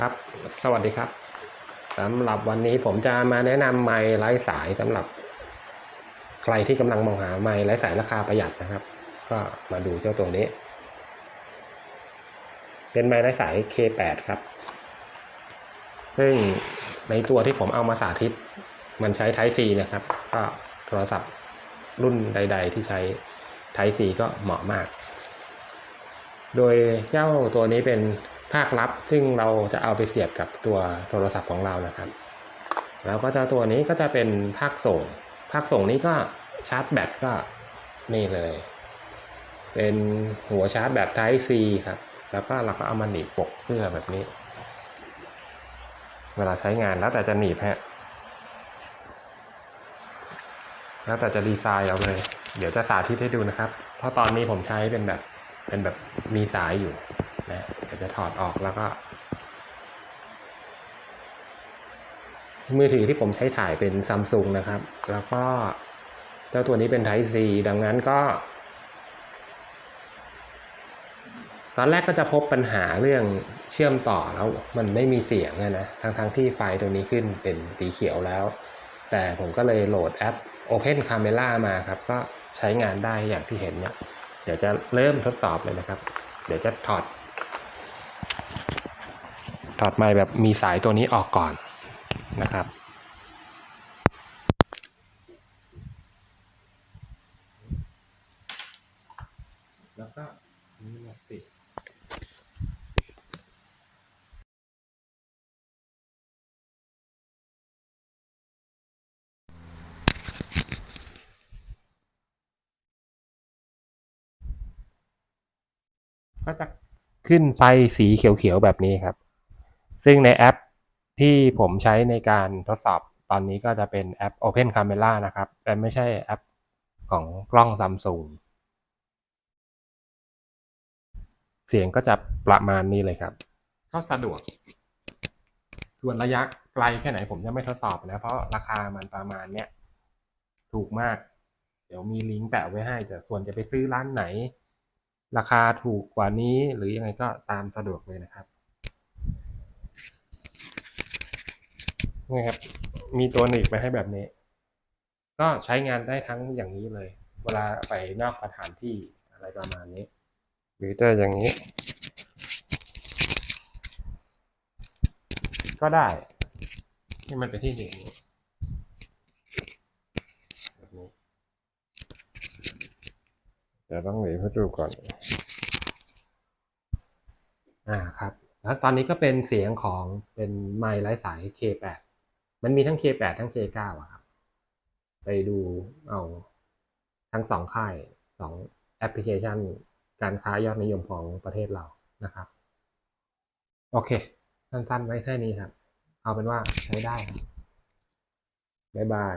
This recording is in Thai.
ครับ สวัสดีครับสำหรับวันนี้ผมจะมาแนะนำไม้ไร้สายสำหรับ ใครที่กำลังมองหาไม้ไร้สายราคาประหยัดนะครับ ก็มาดูเจ้าตัวนี้ เป็นไม้ไร้สาย K8 ครับ ซึ่งในตัวที่ผมเอามาสาธิต มันใช้ Type C นะครับ ก็โทรศัพท์รุ่นใด ๆ ที่ใช้ Type C ก็เหมาะมาก โดยเจ้าตัวนี้เป็น ภาคลับ ซึ่งเราจะเอาไปเสียบกับตัวโทรศัพท์ของเรานะครับ แล้วก็จ้าตัวนี้ก็จะเป็นภาคส่ง ภาคส่งนี้ก็ชาร์จแบตก็นี่เลย เป็นหัวชาร์จแบบ Type C ครับ แล้วก็เราก็เอามาหนีบปกเสื้อแบบนี้ เวลาใช้งานแล้วแต่จะหนีบฮะแล้วแต่จะดีไซน์เอาเลย เดี๋ยวจะสาธิตให้ดูนะครับ เพราะตอนนี้ผมใช้เป็นแบบเป็นแบบมีสายอยู่ นะเดี๋ยวจะถอดออกแล้วก็ มือถือที่ผมใช้ถ่ายเป็นซัมซุงนะครับ แล้วก็เจ้าตัวนี้เป็น Type C ดังนั้นก็ ตอนแรกก็จะพบปัญหาเรื่องเชื่อมต่อแล้ว มันไม่มีเสียงนะทั้งทั้งที่ไฟตัวนี้ขึ้นเป็นสีเขียวแล้ว แต่ผมก็เลยโหลดแอป Open Camera มาครับ ก็ใช้งานได้อย่างที่เห็นเนี่ยเดี๋ยวจะเริ่มทดสอบเลยนะครับ เดี๋ยวจะถอด ถอดไมค์แบบมีสายตัวนี้ออกก่อนนะครับ แล้วก็นี่มาสิก็จะขึ้นไฟสีเขียวๆแบบนี้ครับ ซึ่งในแอปที่ผมใช้ในการทดสอบตอนนี้ก็จะเป็นแอป Open Camera นะครับ แต่ไม่ใช่แอปของกล้องซัมซุงเสียงก็จะประมาณนี้เลยครับ ก็สะดวก ส่วนระยะไกลแค่ไหนผมจะไม่ทดสอบนะ เพราะราคามันประมาณเนี้ยถูกมาก เดี๋ยวมีลิงก์แปะไว้ให้แต่ส่วนจะไปซื้อร้านไหน ราคาถูกกว่านี้หรือยังไงก็ตามสะดวกเลยนะครับ นี่ครับ มีตัวหนีบมาให้แบบนี้ ก็ใช้งานได้ทั้งอย่างนี้เลย เวลาไปนอกสถานที่อะไรประมาณนี้ หรือจะอย่างนี้ ก็ได้ที่มันเป็นที่หนีบนี้เดี๋ยวต้องหนีให้ดูก่อน อ่าครับ แล้วตอนนี้ก็เป็นเสียงของเป็นไมค์ไร้สาย K8 มันมีทั้ง K8 ทั้ง K9 อะครับ ไปดูเอาทั้งสองค่ายสองแอปพลิเคชัน การค้ายอดนิยมของประเทศเรานะครับ โอเค สั้นๆไว้แค่นี้ครับ เอาเป็นว่าใช้ได้ครับบ๊ายบาย